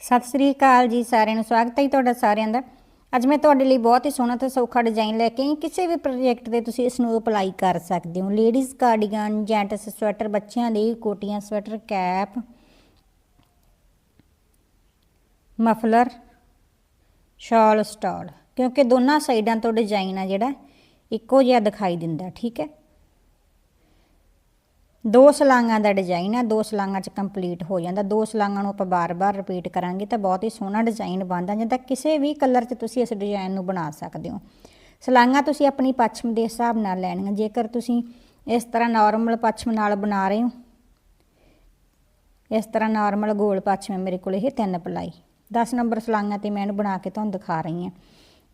ਸਤਿ ਸ੍ਰੀ ਅਕਾਲ ਜੀ, ਸਾਰਿਆਂ ਨੂੰ ਸਵਾਗਤ ਹੈ ਜੀ ਤੁਹਾਡਾ ਸਾਰਿਆਂ ਦਾ। ਅੱਜ ਮੈਂ ਤੁਹਾਡੇ ਲਈ ਬਹੁਤ ਹੀ ਸੋਹਣਾ ਤੇ ਸੌਖਾ ਡਿਜ਼ਾਈਨ ਲੈ ਕੇ ਆਈ। ਕਿਸੇ ਵੀ ਪ੍ਰੋਜੈਕਟ ਤੇ ਤੁਸੀਂ ਇਸ ਨੂੰ ਅਪਲਾਈ ਕਰ ਸਕਦੇ ਹੋ। ਲੇਡੀਜ਼ ਕਾਰਡੀਗਨ ਜੈਂਟਸ ਸਵੈਟਰ ਬੱਚਿਆਂ ਲਈ ਕੋਟੀਆਂ ਸਵੈਟਰ ਕੈਪ ਮਫਲਰ ਸ਼ਾਲ ਸਟਾਲ ਕਿਉਂਕਿ ਦੋਨਾਂ ਸਾਈਡਾਂ ਤੋਂ ਡਿਜ਼ਾਈਨ ਆ ਜਿਹੜਾ, ਇੱਕੋ ਜਿਹਾ ਦਿਖਾਈ ਦਿੰਦਾ, ਠੀਕ ਹੈ? ਦੋ ਸਲਾਂਗਾਂ ਦਾ ਡਿਜ਼ਾਈਨ ਆ, ਦੋ ਸਲਾਂਗਾਂ ਚ ਕੰਪਲੀਟ ਹੋ ਜਾਂਦਾ, ਦੋ ਸਲਾਂਗਾਂ ਨੂੰ ਆਪਾਂ ਬਾਰ-ਬਾਰ ਰਿਪੀਟ ਕਰਾਂਗੇ ਤਾਂ ਬਹੁਤ ਹੀ ਸੋਹਣਾ ਡਿਜ਼ਾਈਨ ਬਣਦਾ ਜਾਂਦਾ ਕਿਸੇ ਵੀ ਕਲਰ 'ਚ ਤੁਸੀਂ ਇਸ ਡਿਜ਼ਾਈਨ ਨੂੰ ਬਣਾ ਸਕਦੇ ਹੋ। ਸਲਾਂਗਾਂ ਤੁਸੀਂ ਆਪਣੀ ਪੱਛਮ ਦੇ ਹਿਸਾਬ ਨਾਲ ਲੈਣੀਆਂ, ਜੇਕਰ ਤੁਸੀਂ ਇਸ ਤਰ੍ਹਾਂ ਨਾਰਮਲ ਪੱਛਮ ਨਾਲ ਬਣਾ ਰਹੇ ਹੋ। ਇਸ ਤਰ੍ਹਾਂ ਨਾਰਮਲ ਗੋਲ ਪੱਛਮ ਹੈ ਮੇਰੇ ਕੋਲ, ਇਹ ਤਿੰਨ ਪਲਾਈ। 10 ਨੰਬਰ ਸਲਾਂਗਾਂ ਤੇ ਮੈਂ ਇਹਨੂੰ ਬਣਾ ਕੇ ਤੁਹਾਨੂੰ ਦਿਖਾ ਰਹੀ ਹਾਂ।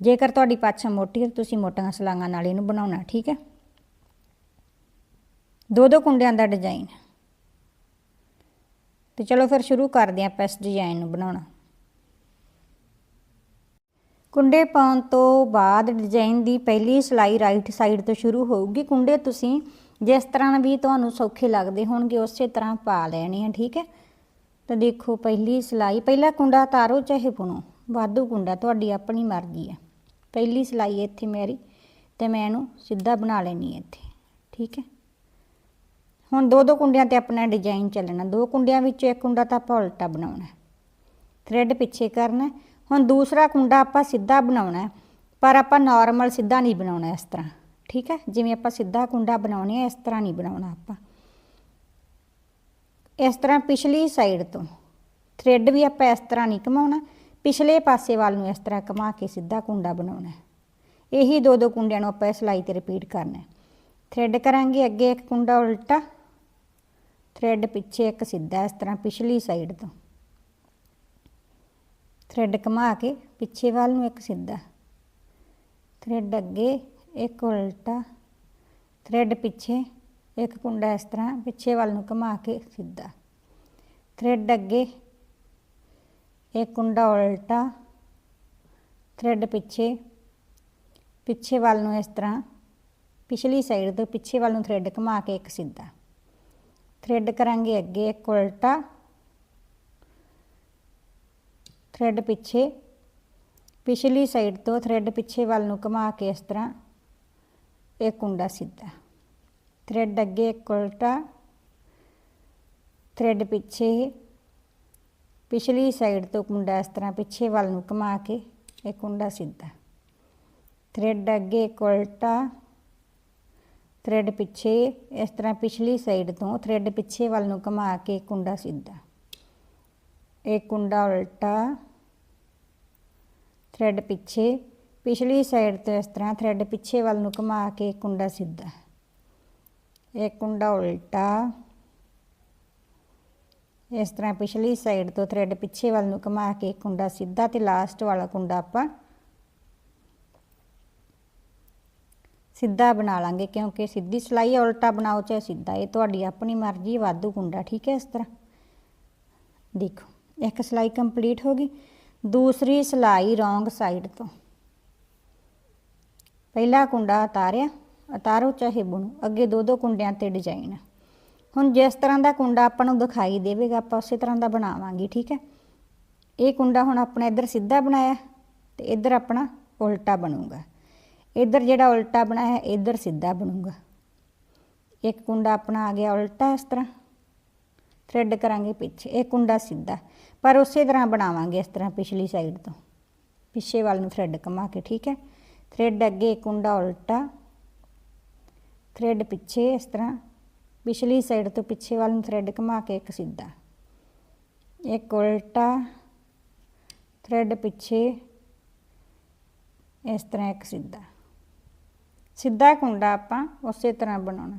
ਜੇਕਰ ਤੁਹਾਡੀ ਪੱਛਮ ਮੋਟੀ ਹੈ, ਤੁਸੀਂ ਮੋਟੀਆਂ ਸਲਾਂਗਾਂ ਨਾਲ ਇਹਨੂੰ ਬਣਾਉਣਾ, ਠੀਕ ਹੈ? ਦੋ ਦੋ ਕੁੰਡਿਆਂ ਦਾ ਡਿਜ਼ਾਈਨ ਤੇ ਚਲੋ ਫਿਰ ਸ਼ੁਰੂ ਕਰਦੇ ਹਾਂ ਆਪਾਂ ਇਸ ਡਿਜ਼ਾਈਨ ਨੂੰ ਬਣਾਉਣਾ। ਕੁੰਡੇ ਪਾਉਣ ਤੋਂ ਬਾਅਦ ਡਿਜ਼ਾਈਨ ਦੀ ਪਹਿਲੀ ਸਲਾਈ ਰਾਈਟ ਸਾਈਡ ਤੋਂ ਸ਼ੁਰੂ ਹੋਊਗੀ। ਕੁੰਡੇ ਤੁਸੀਂ ਜਿਸ ਤਰ੍ਹਾਂ ਵੀ ਤੁਹਾਨੂੰ ਸੌਖੇ ਲੱਗਦੇ ਹੋਣਗੇ, ਉਸੇ ਤਰ੍ਹਾਂ ਪਾ ਲੈਣੇ ਆ, ਠੀਕ ਹੈ? ਤਾਂ ਦੇਖੋ ਪਹਿਲੀ ਸਲਾਈ, ਪਹਿਲਾ ਕੁੰਡਾ ਤਾਰੋ ਚਾਹੇ ਪੁਣੋ ਵਾਧੂ ਕੁੰਡਾ ਤੁਹਾਡੀ ਆਪਣੀ ਮਰਜ਼ੀ ਹੈ। ਪਹਿਲੀ ਸਲਾਈ ਇੱਥੇ ਮੇਰੀ ਤੇ ਮੈਂ ਇਹਨੂੰ ਸਿੱਧਾ ਬਣਾ ਲੈਣੀ ਹੈ ਇੱਥੇ, ਠੀਕ ਹੈ? ਹੁਣ ਦੋ ਦੋ ਕੁੰਡਿਆਂ ਤੇ ਆਪਣਾ ਡਿਜ਼ਾਈਨ ਚੱਲਣਾ, ਦੋ ਕੁੰਡਿਆਂ ਵਿੱਚੋਂ ਇੱਕ ਕੁੰਡਾ ਤਾਂ ਆਪਾਂ ਉਲਟਾ ਬਣਾਉਣਾ ਥ੍ਰੈਡ ਪਿੱਛੇ ਕਰਨਾ, ਹੁਣ ਦੂਸਰਾ ਕੁੰਡਾ ਆਪਾਂ ਸਿੱਧਾ ਬਣਾਉਣਾ, ਪਰ ਆਪਾਂ ਨਾਰਮਲ ਸਿੱਧਾ ਨਹੀਂ ਬਣਾਉਣਾ ਇਸ ਤਰ੍ਹਾਂ, ਠੀਕ ਹੈ? ਜਿਵੇਂ ਆਪਾਂ ਸਿੱਧਾ ਕੁੰਡਾ ਬਣਾਉਣੇ ਆ, ਇਸ ਤਰ੍ਹਾਂ ਨਹੀਂ ਬਣਾਉਣਾ ਆਪਾਂ। ਇਸ ਤਰ੍ਹਾਂ ਪਿਛਲੀ ਸਾਈਡ ਤੋਂ ਥ੍ਰੈਡ ਵੀ ਆਪਾਂ ਇਸ ਤਰ੍ਹਾਂ ਨਹੀਂ ਘਮਾਉਣਾ, ਪਿਛਲੇ ਪਾਸੇ ਵੱਲ ਨੂੰ ਇਸ ਤਰ੍ਹਾਂ ਘਮਾ ਕੇ ਸਿੱਧਾ ਕੁੰਡਾ ਬਣਾਉਣਾ। ਇਹੀ ਦੋ ਦੋ ਕੁੰਡਿਆਂ ਨੂੰ ਆਪਾਂ ਸਿਲਾਈ ਤੇ ਰਿਪੀਟ ਕਰਨਾ। ਹੈ। ਥ੍ਰੈਡ ਕਰਾਂਗੇ, ਅੱਗੇ ਇੱਕ ਕੁੰਡਾ ਉਲਟਾ ਥ੍ਰੈਡ ਪਿੱਛੇ ਇੱਕ ਸਿੱਧਾ ਇਸ ਤਰ੍ਹਾਂ ਪਿਛਲੀ ਸਾਈਡ ਤੋਂ। ਥ੍ਰੈਡ ਘੁਮਾ ਕੇ ਪਿੱਛੇ ਵੱਲ ਨੂੰ ਇੱਕ ਸਿੱਧਾ। ਥ੍ਰੈਡ ਅੱਗੇ ਇੱਕ ਉਲਟਾ। ਥ੍ਰੈਡ ਪਿੱਛੇ ਇੱਕ ਕੁੰਡਾ ਇਸ ਤਰ੍ਹਾਂ ਪਿੱਛੇ ਵੱਲ ਨੂੰ ਘੁਮਾ ਕੇ ਸਿੱਧਾ। ਥ੍ਰੈਡ ਅੱਗੇ ਇੱਕ ਕੁੰਡਾ ਉਲਟਾ। ਥ੍ਰੈਡ ਪਿੱਛੇ ਪਿੱਛੇ ਵੱਲ ਨੂੰ ਇਸ ਤਰ੍ਹਾਂ ਪਿਛਲੀ ਸਾਈਡ ਤੋਂ ਪਿੱਛੇ ਵੱਲ ਨੂੰ ਥ੍ਰੈਡ ਘੁਮਾ ਕੇ ਇੱਕ ਸਿੱਧਾ। ਥ੍ਰੈਡ ਕਰਾਂਗੇ ਅੱਗੇ ਇੱਕ ਉਲਟਾ। ਥ੍ਰੈਡ ਪਿੱਛੇ। ਪਿਛਲੀ ਸਾਈਡ ਤੋਂ ਥ੍ਰੈਡ ਪਿੱਛੇ ਵੱਲ ਨੂੰ ਘੁਮਾ ਕੇ ਇਸ ਤਰ੍ਹਾਂ ਇੱਕ ਕੁੰਡਾ ਸਿੱਧਾ। ਥ੍ਰੈਡ ਅੱਗੇ ਇੱਕ ਉਲਟਾ। ਥ੍ਰੈਡ ਪਿੱਛੇ। ਪਿਛਲੀ ਸਾਈਡ ਤੋਂ ਕੁੰਡਾ ਇਸ ਤਰ੍ਹਾਂ ਪਿੱਛੇ ਵੱਲ ਨੂੰ ਘੁਮਾ ਕੇ ਇੱਕ ਕੁੰਡਾ ਸਿੱਧਾ। ਥ੍ਰੈਡ ਅੱਗੇ ਇੱਕ ਉਲਟਾ। ਥ੍ਰੈਡ ਪਿੱਛੇ, ਇਸ ਤਰ੍ਹਾਂ ਪਿਛਲੀ ਸਾਈਡ ਤੋਂ ਥ੍ਰੈਡ ਪਿੱਛੇ ਵੱਲ ਨੂੰ ਘੁਮਾ ਕੇ ਕੁੰਡਾ ਸਿੱਧਾ। ਇੱਕ ਕੁੰਡਾ ਉਲਟਾ ਥ੍ਰੈਡ ਪਿੱਛੇ, ਪਿਛਲੀ ਸਾਈਡ ਤੋਂ ਇਸ ਤਰ੍ਹਾਂ ਥ੍ਰੈਡ ਪਿੱਛੇ ਵੱਲ ਨੂੰ ਘੁਮਾ ਕੇ ਕੁੰਡਾ ਸਿੱਧਾ। ਇੱਕ ਕੁੰਡਾ ਉਲਟਾ, ਇਸ ਤਰ੍ਹਾਂ ਪਿਛਲੀ ਸਾਈਡ ਤੋਂ ਥ੍ਰੈਡ ਪਿੱਛੇ ਵੱਲ ਨੂੰ ਘੁਮਾ ਕੇ ਕੁੰਡਾ ਸਿੱਧਾ ਤੇ ਲਾਸਟ ਵਾਲਾ ਕੁੰਡਾ ਆਪਾਂ ਸਿੱਧਾ ਬਣਾ ਲਾਂਗੇ, ਕਿਉਂਕਿ ਸਿੱਧੀ ਸਲਾਈ ਉਲਟਾ ਬਣਾਓ, ਚਾਹੇ ਸਿੱਧਾ, ਇਹ ਤੁਹਾਡੀ ਆਪਣੀ ਮਰਜ਼ੀ ਵਾਧੂ ਕੁੰਡਾ ਠੀਕ ਹੈ ਇਸ ਤਰ੍ਹਾਂ? ਦੇਖੋ, ਇੱਕ ਸਲਾਈ ਕੰਪਲੀਟ ਹੋ ਗਈ, ਦੂਸਰੀ ਸਲਾਈ ਰੋਂਗ ਸਾਈਡ ਤੋਂ। ਪਹਿਲਾ ਕੁੰਡਾ ਉਤਾਰਿਆ, ਉਤਾਰੋ ਚਾਹੇ ਬੁਣੋ, ਅੱਗੇ ਦੋ ਦੋ ਕੁੰਡਿਆਂ ਤੇ ਡਿਜ਼ਾਈਨ ਹੁਣ ਜਿਸ ਤਰ੍ਹਾਂ ਦਾ ਕੁੰਡਾ ਆਪਾਂ ਨੂੰ ਦਿਖਾਈ ਦੇਵੇਗਾ, ਆਪਾਂ ਉਸੇ ਤਰ੍ਹਾਂ ਦਾ ਬਣਾਵਾਂਗੇ, ਠੀਕ ਹੈ? ਇਹ ਕੁੰਡਾ ਹੁਣ ਆਪਣਾ ਇੱਧਰ ਸਿੱਧਾ ਬਣਾਇਆ, ਤੇ ਇੱਧਰ ਆਪਣਾ ਉਲਟਾ ਬਣੂਗਾ। ਇੱਧਰ ਜਿਹੜਾ ਉਲਟਾ ਬਣਾਇਆ ਇੱਧਰ ਸਿੱਧਾ ਬਣੂਗਾ। ਇੱਕ ਕੁੰਡਾ ਆਪਣਾ ਆ ਗਿਆ ਉਲਟਾ ਇਸ ਤਰ੍ਹਾਂ। ਥ੍ਰੈਡ ਕਰਾਂਗੇ ਪਿੱਛੇ। ਇਹ ਕੁੰਡਾ ਸਿੱਧਾ। ਪਰ ਉਸੇ ਤਰ੍ਹਾਂ ਬਣਾਵਾਂਗੇ ਇਸ ਤਰ੍ਹਾਂ ਪਿਛਲੀ ਸਾਈਡ ਤੋਂ। ਪਿੱਛੇ ਵੱਲ ਨੂੰ ਥ੍ਰੈਡ ਘੁਮਾ ਕੇ, ਠੀਕ ਹੈ? ਥ੍ਰੈਡ ਅੱਗੇ ਇੱਕ ਕੁੰਡਾ ਉਲਟਾ। ਥ੍ਰੈਡ ਪਿੱਛੇ ਇਸ ਤਰ੍ਹਾਂ। ਪਿਛਲੀ ਸਾਈਡ ਤੋਂ ਪਿੱਛੇ ਵੱਲ ਨੂੰ ਥ੍ਰੈਡ ਘੁਮਾ ਕੇ ਇੱਕ ਸਿੱਧਾ। ਇੱਕ ਉਲਟਾ। ਥ੍ਰੈਡ ਪਿੱਛੇ। ਇਸ ਤਰ੍ਹਾਂ ਇੱਕ ਸਿੱਧਾ। ਸਿੱਧਾ ਕੁੰਡਾ ਆਪਾਂ ਉਸੇ ਤਰ੍ਹਾਂ ਬਣਾਉਣਾ।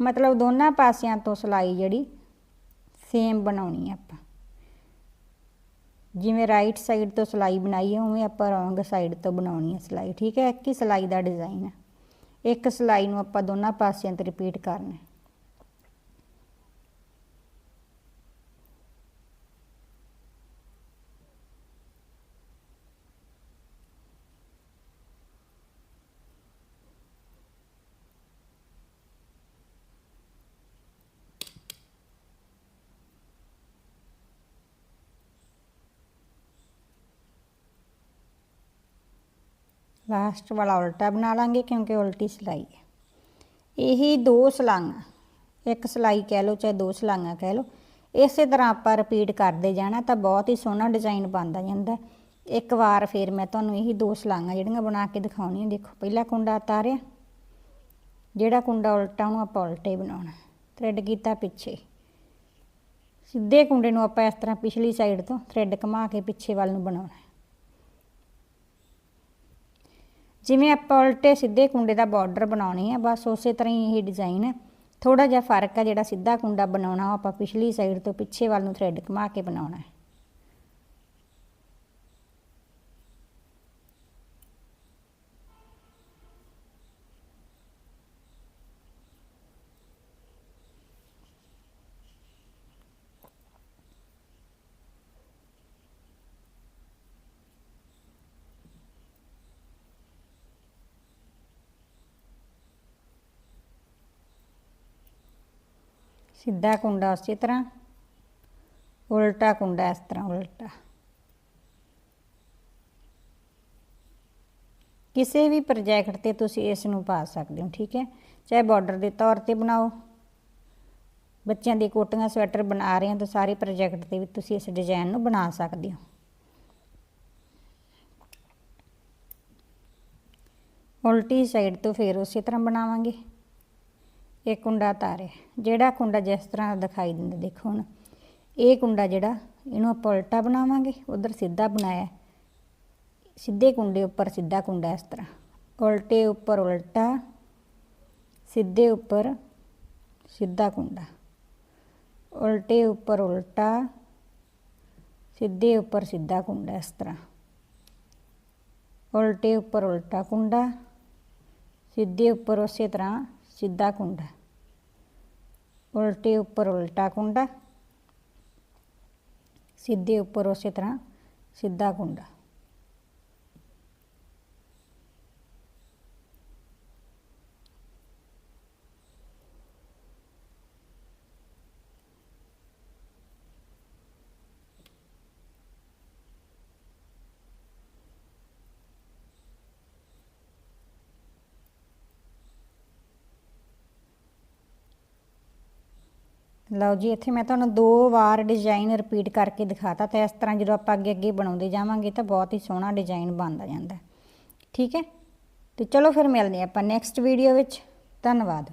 ਮਤਲਬ ਦੋਨਾਂ ਪਾਸਿਆਂ ਤੋਂ ਸਲਾਈ ਜਿਹੜੀ ਸੇਮ ਬਣਾਉਣੀ ਹੈ ਆਪਾਂ। ਜਿਵੇਂ ਰਾਈਟ ਸਾਈਡ ਤੋਂ ਸਲਾਈ ਬਣਾਈ ਹੈ ਉਵੇਂ ਆਪਾਂ ਰੋਂਗ ਸਾਈਡ ਤੋਂ ਬਣਾਉਣੀ ਹੈ ਸਲਾਈ। ਠੀਕ ਹੈ, ਇੱਕ ਹੀ ਸਲਾਈ ਦਾ ਡਿਜ਼ਾਈਨ ਹੈ ਇੱਕ ਸਲਾਈ ਨੂੰ ਆਪਾਂ ਦੋਨਾਂ ਪਾਸਿਆਂ ਤੇ ਰਿਪੀਟ ਕਰਨਾ। ਹੈ ਲਾਸਟ ਵਾਲਾ ਉਲਟਾ ਬਣਾ ਲਾਂਗੇ ਕਿਉਂਕਿ ਉਲਟੀ ਸਿਲਾਈ ਹੈ। ਇਹੀ ਦੋ ਸਲਾਈਆਂ ਇੱਕ ਸਲਾਈ ਕਹਿ ਲਓ ਚਾਹੇ ਦੋ ਸਲਾਈਆਂ ਕਹਿ ਲਓ। ਇਸੇ ਤਰ੍ਹਾਂ ਆਪਾਂ ਰਿਪੀਟ ਕਰਦੇ ਜਾਣਾ ਤਾਂ ਬਹੁਤ ਹੀ ਸੋਹਣਾ ਡਿਜ਼ਾਈਨ ਬਣਦਾ ਜਾਂਦਾ ਇੱਕ ਵਾਰ ਫਿਰ ਮੈਂ ਤੁਹਾਨੂੰ ਇਹੀ ਦੋ ਸਲਾਈਆਂ ਜਿਹੜੀਆਂ ਬਣਾ ਕੇ ਦਿਖਾਉਣੀਆਂ। ਦੇਖੋ, ਪਹਿਲਾ ਕੁੰਡਾ ਉਤਾਰਿਆ। ਜਿਹੜਾ ਕੁੰਡਾ ਉਲਟਾ ਉਹਨੂੰ ਆਪਾਂ ਉਲਟੇ ਹੀ ਬਣਾਉਣਾ ਥ੍ਰੈਡ ਕੀਤਾ ਪਿੱਛੇ। ਸਿੱਧੇ ਕੁੰਡੇ ਨੂੰ ਆਪਾਂ ਇਸ ਤਰ੍ਹਾਂ ਪਿਛਲੀ ਸਾਈਡ ਤੋਂ ਥ੍ਰੈਡ ਘੁਮਾ ਕੇ ਪਿੱਛੇ ਵੱਲ ਨੂੰ ਬਣਾਉਣਾ ਹੈ। ਜਿਵੇਂ ਆਪਾਂ ਉਲਟੇ ਸਿੱਧੇ ਕੁੰਡੇ ਦਾ ਬਾਰਡਰ ਬਣਾਉਣੀ ਹੈ ਬਸ ਉਸੇ ਤਰ੍ਹਾਂ ਹੀ ਇਹ ਡਿਜ਼ਾਈਨ ਹੈ ਥੋੜਾ ਜਿਹਾ ਫ਼ਰਕ ਹੈ ਜਿਹੜਾ ਸਿੱਧਾ ਕੁੰਡਾ ਬਣਾਉਣਾ, ਉਹ ਆਪਾਂ ਪਿਛਲੀ ਸਾਈਡ ਤੋਂ ਪਿੱਛੇ ਵੱਲ ਨੂੰ ਥ੍ਰੈਡ ਘੁਮਾ ਕੇ ਬਣਾਉਣਾ ਹੈ। ਸਿੱਧਾ ਕੁੰਡਾ ਉਸੇ ਤਰ੍ਹਾਂ, ਉਲਟਾ ਕੁੰਡਾ ਇਸ ਤਰ੍ਹਾਂ ਉਲਟਾ। ਕਿਸੇ ਵੀ ਪ੍ਰੋਜੈਕਟ ਤੇ ਤੁਸੀਂ ਇਸ ਨੂੰ ਪਾ ਸਕਦੇ ਹੋ, ਠੀਕ ਹੈ? ਚਾਹੇ ਬਾਰਡਰ ਦੇ ਤੌਰ ਤੇ ਬਣਾਓ। ਬੱਚਿਆਂ ਦੀ ਕੋਟੀਆਂ, ਸਵੈਟਰ ਬਣਾ ਰਹੇ ਹੋ ਤਾਂ ਸਾਰੇ ਪ੍ਰੋਜੈਕਟ ਤੇ ਵੀ ਤੁਸੀਂ ਇਸ ਡਿਜ਼ਾਈਨ ਨੂੰ ਬਣਾ ਸਕਦੇ ਹੋ। ਉਲਟੀ ਸਾਈਡ ਤੋਂ ਫਿਰ ਉਸੇ ਤਰ੍ਹਾਂ ਬਣਾਵਾਂਗੇ। ਇਹ ਕੁੰਡਾ ਤਾਰੇ, ਜਿਹੜਾ ਕੁੰਡਾ ਜਿਸ ਤਰ੍ਹਾਂ ਦਿਖਾਈ ਦਿੰਦਾ, ਦੇਖੋ ਹੁਣ। ਇਹ ਕੁੰਡਾ ਜਿਹੜਾ, ਇਹਨੂੰ ਆਪਾਂ ਉਲਟਾ ਬਣਾਵਾਂਗੇ, ਉਧਰ ਸਿੱਧਾ ਬਣਾਇਆ। ਸਿੱਧੇ ਕੁੰਡੇ ਉੱਪਰ ਸਿੱਧਾ ਕੁੰਡਾ ਇਸ ਤਰ੍ਹਾਂ। ਉਲਟੇ ਉੱਪਰ ਉਲਟਾ, ਸਿੱਧੇ ਉੱਪਰ ਸਿੱਧਾ ਕੁੰਡਾ। ਉਲਟੇ ਉੱਪਰ ਉਲਟਾ, ਸਿੱਧੇ ਉੱਪਰ ਸਿੱਧਾ ਕੁੰਡਾ ਇਸ ਤਰ੍ਹਾਂ। ਉਲਟੇ ਉੱਪਰ ਉਲਟਾ ਕੁੰਡਾ, ਸਿੱਧੇ ਉੱਪਰ ਉਸੇ ਤਰ੍ਹਾਂ ਸਿੱਧਾ ਕੁੰਡਾ ਉਲਟੇ ਉੱਪਰ ਉਲਟਾ ਕੁੰਡਾ ਸਿੱਧੇ ਉੱਪਰ ਉਸੇ ਤਰ੍ਹਾਂ ਸਿੱਧਾ ਕੁੰਡਾ। ਲਓ ਜੀ, ਇੱਥੇ ਮੈਂ ਤੁਹਾਨੂੰ ਦੋ ਵਾਰ ਡਿਜ਼ਾਈਨ ਰਿਪੀਟ ਕਰਕੇ ਦਿਖਾਤਾ ਤੇ ਇਸ ਤਰ੍ਹਾਂ ਜਦੋਂ ਆਪਾਂ ਅੱਗੇ ਅੱਗੇ ਬਣਾਉਂਦੇ ਜਾਵਾਂਗੇ ਤਾਂ ਬਹੁਤ ਹੀ ਸੋਹਣਾ ਡਿਜ਼ਾਈਨ ਬਣਦਾ ਜਾਂਦਾ। ਠੀਕ ਹੈ? ਤੇ ਚਲੋ ਫਿਰ ਮਿਲਦੇ ਹਾਂ ਆਪਾਂ ਨੈਕਸਟ ਵੀਡੀਓ ਵਿੱਚ। ਧੰਨਵਾਦ।